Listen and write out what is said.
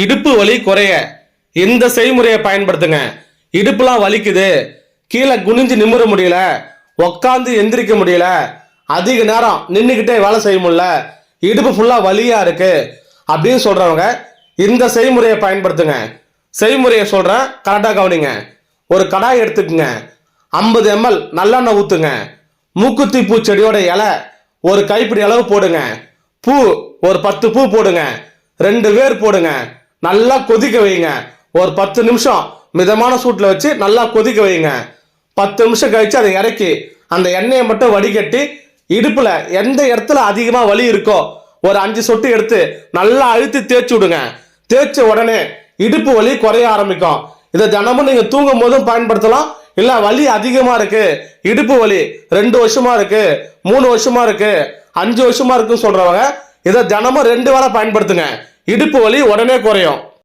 இடுப்பு வலி குறைய. இந்த செய்முறையை பயன்படுத்துங்க. இடுப்புலாம் வலிக்குது. கீழே குனிஞ்சு நிமிர முடியல. உக்காந்து எந்திரிக்க முடியல. அதிக நேரம் நின்றுக்கிட்டே வேலை செய்ய முடியல. இடுப்பு ஃபுல்லாக வலியாக இருக்குது அப்படின்னு சொல்கிறவங்க இந்த செய்முறையை பயன்படுத்துங்க. செய்முறையை சொல்கிறேன் கரெக்டாக கவனிங்க. ஒரு கடாய் எடுத்துக்குங்க. ஐம்பது எம்எல் நல்லெண்ணெய் ஊற்றுங்க மூக்குத்தி பூ செடியோட இலை ஒரு கைப்பிடி அளவு போடுங்க. பூ ஒரு பத்து பூ போடுங்க. ரெண்டு வேர் போடுங்க. நல்லா கொதிக்க வைங்க. ஒரு பத்து நிமிஷம் மிதமான சூட்டில் வச்சு நல்லா கொதிக்க வைங்க. பத்து நிமிஷம் கழித்து அதை இறக்கி அந்த எண்ணெயை மட்டும் வடிகட்டி இடுப்பில் எந்த இடத்துல அதிகமாக வலி இருக்கோ ஒரு அஞ்சு சொட்டு எடுத்து நல்லா அழுத்தி தேய்ச்சி விடுங்க. தேய்ச்ச உடனே இடுப்பு வலி குறைய ஆரம்பிக்கும். இதை தினமும் நீங்கள் தூங்கும் போதும் பயன்படுத்தலாம். இல்லை வலி அதிகமாக இருக்குது இடுப்பு வலி ரெண்டு வருஷமாக இருக்குது மூணு வருஷமாக இருக்குது அஞ்சு வருஷமாக இருக்குன்னு சொல்கிறவங்க இதை தினமும் ரெண்டு வேலை பயன்படுத்துங்க. இடுப்பு வலி உடனே குறையும்.